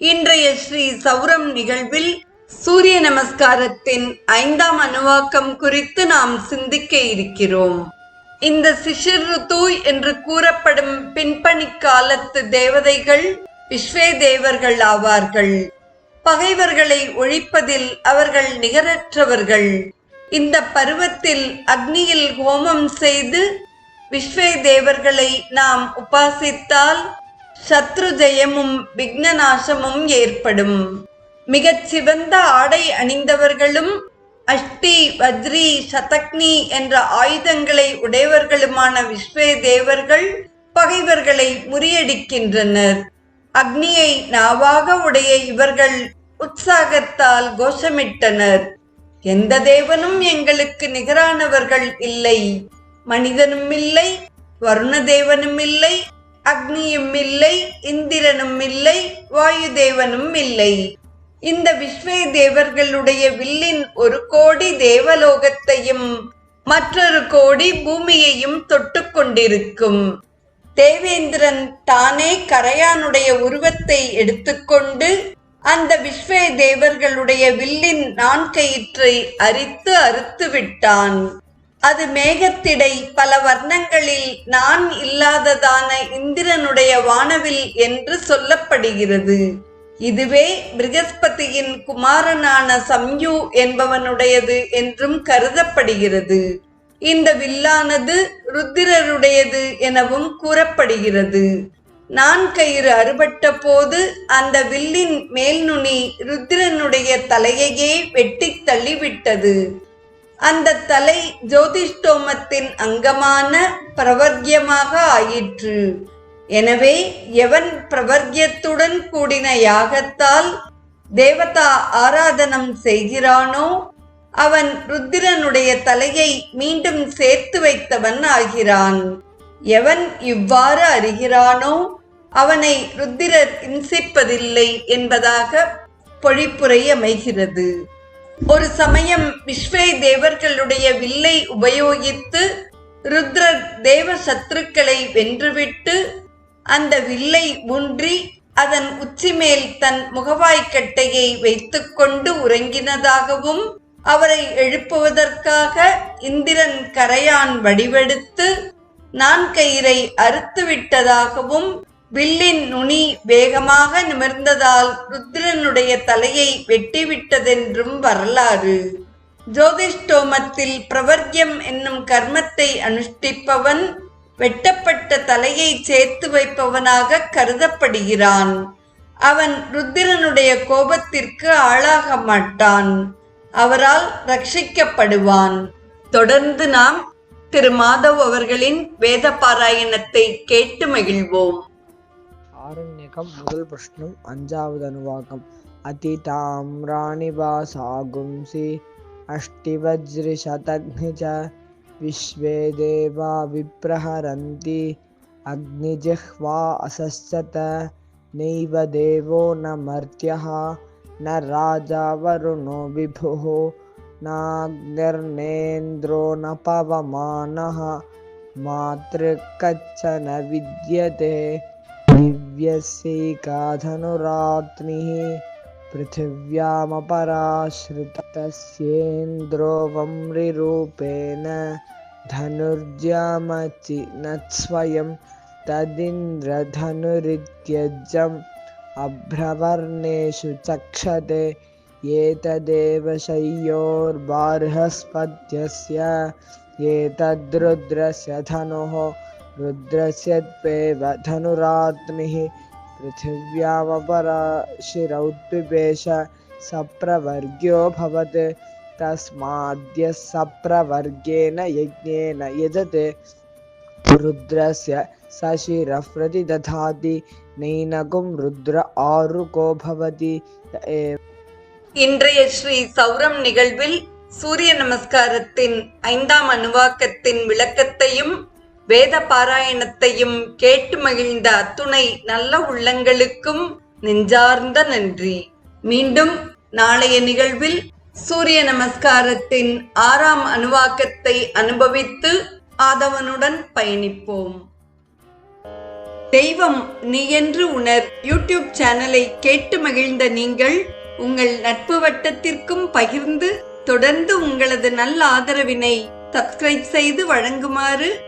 இன்றைய ஸ்ரீ சௌரம் நிகழ்வில் சூரிய நமஸ்காரத்தின் ஐந்தாம் அணுவாக்கம் குறித்து நாம் சிந்திக்க இருக்கிறோம். இந்த சிஷிர் ருத்து என்று கூறப்படும் பின்பணி காலத்து தேவதைகள் விஸ்வே தேவர்கள் ஆவார்கள். பகைவர்களை ஒழிப்பதில் அவர்கள் நிகரற்றவர்கள். இந்த பருவத்தில் அக்னியில் ஹோமம் செய்து விஸ்வே தேவர்களை நாம் உபாசித்தால் சத்ரு ஜெயமும் விக்னநாசமும் ஏற்படும். மிகச் சிவந்த ஆடை அணிந்தவர்களும் அஷ்டி வஜ்ரி சதக்னி என்ற ஆயுதங்களை உடையவர்களுமான விஸ்வே தேவர்கள் பகைவர்களை முறியடிக்கின்றனர். அக்னியை நாவாக உடைய இவர்கள் உற்சாகத்தால் கோஷமிட்டனர். எந்த தேவனும் எங்களுக்கு நிகரானவர்கள் இல்லை. மனிதனும் இல்லை வருண தேவனும் இல்லை அக்னியும் இல்லை இந்திரனும் இல்லை வாயுதேவனும் இல்லை. இந்த விஸ்வே தேவர்களுடைய வில்லின் ஒரு கோடி தேவலோகத்தையும் மற்றொரு கோடி பூமியையும் தொட்டு கொண்டிருக்கும். தேவேந்திரன் தானே கரையானுடைய உருவத்தை எடுத்துக்கொண்டு அந்த விஸ்வே தேவர்களுடைய வில்லின் நான்கயிற்றை அரித்து அறுத்து விட்டான் அது மேகத்திடை பல வர்ணங்களில் நான் இல்லாததான இந்திரனுடைய வானவில் என்று சொல்லப்படுகிறது. இதுவே பிருகஸ்பதியின் குமாரனான சம்யு என்பவனுடையது என்றும் கருதப்படுகிறது. இந்த வில்லானது ருத்திரருடையது எனவும் கூறப்படுகிறது. நான் கயிறு அறுபட்ட போது அந்த வில்லின் மேல் நுனி ருத்திரனுடைய தலையையே வெட்டி தள்ளிவிட்டது. அந்த தலை ஜோதிஷ்டோமத்தின் அங்கமான பிரவர்க்கியமாக ஆயிற்று. எனவே எவன் பிரவர்க்கியத்துடன் கூடின யாகத்தால் தேவதா ஆராதனம் செய்கிறானோ அவன் ருத்திரனுடைய தலையை மீண்டும் சேர்த்து வைத்தவன் ஆகிறான். எவன் இவ்வாறு அறிகிறானோ அவனை ருத்திரர் இன்சிப்பதில்லை என்பதாக பொழிப்புரை அமைகிறது. ஒரு சமயம் விஸ்வே தேவர்களுடைய வில்லை உபயோகித்து ருத்ரர் தேவ சத்துருக்களை வென்றுவிட்டு அந்த வில்லை ஊன்றி அதன் உச்சிமேல் தன் முகவாய்க்கட்டையை வைத்துக்கொண்டு உறங்கினதாகவும் அவரை எழுப்புவதற்காக இந்திரன் கரையான் வடிவெடுத்து நான் கயிறை அறுத்து விட்டதாகவும் வில்லின் நுனி வேகமாக நிமிர்ந்ததால் ருத்ரனுடைய தலையை வெட்டிவிட்டதென்றும் வரலாறு. ஜோதிஷ்டோமத்தில் பிரவர்க்கியம் என்னும் கர்மத்தை அனுஷ்டிப்பவன் வெட்டப்பட்ட தலையை சேர்த்து வைப்பவனாக கருதப்படுகிறான். அவன் ருத்திரனுடைய கோபத்திற்கு ஆளாக மாட்டான். அவரால் ரட்சிக்கப்படுவான். தொடர்ந்து நாம் திரு மாதவ் அவர்களின் வேத பாராயணத்தை கேட்டு மகிழ்வோம். ஆரண்யகம் முதல் பிரஷ்னம் அஞ்சாவது அனுவாகம் அதிதாம்ராணி வாசாகும்சி அஷ்டிவஜ்ரிஷதக்னி ச விஸ்வே தேவா விப்ரஹரந்தி அக்னிஜிஹ்வா அசஸ்சத நைவ தேவோ ந மர்த்தியः न राजा वरुणो विभुः नाग्निर्नेन्द्रो न पवमानः मातृकच्चन विद्यते दिव्यस्यैका धनुरात्मिः पृथिव्यामपराश्रितस्येन्द्रोवंरिरूपेण धनुर्जमचि न स्वयं तदिन्द्रधनुरित्यजम् अभ्रवर्णेषु चक्षते एतदेव शय्योर्बार्हस्पत्यस्य एतद्रुद्रस्य धनुः रुद्रस्य त्वेव धनुरात्मिः पृथिव्यामपराशिरौद्विपेश सप्रवर्ग्यो भवत् तस्माद्य सप्रवर्गेण यज्ञेन यजते रुद्रस्य सशिरः प्रतिदधाति नैनकुं रुद्र आरुको भवति य एव இன்றைய ஸ்ரீ சௌரம் நிகழ்வில் சூரிய நமஸ்காரத்தின் ஐந்தாம் அணுவாக்கத்தின் விளக்கத்தையும் வேத பாராயணத்தையும் கேட்டு மகிழ்ந்த அத்துணை நல்ல உள்ளங்களுக்கும் நெஞ்சார்ந்த நன்றி. மீண்டும் நாளைய நிகழ்வில் சூரிய நமஸ்காரத்தின் ஆறாம் அணுவாக்கத்தை அனுபவித்து ஆதவனுடன் பயணிப்போம். தெய்வம் நீ என்று உணர் யூடியூப் சேனலை கேட்டு மகிழ்ந்த நீங்கள் உங்கள் நட்பு வட்டத்திற்கும் பகிர்ந்து தொடர்ந்து உங்களது நல்ல ஆதரவினை சப்ஸ்கிரைப் செய்து வழங்குமாறு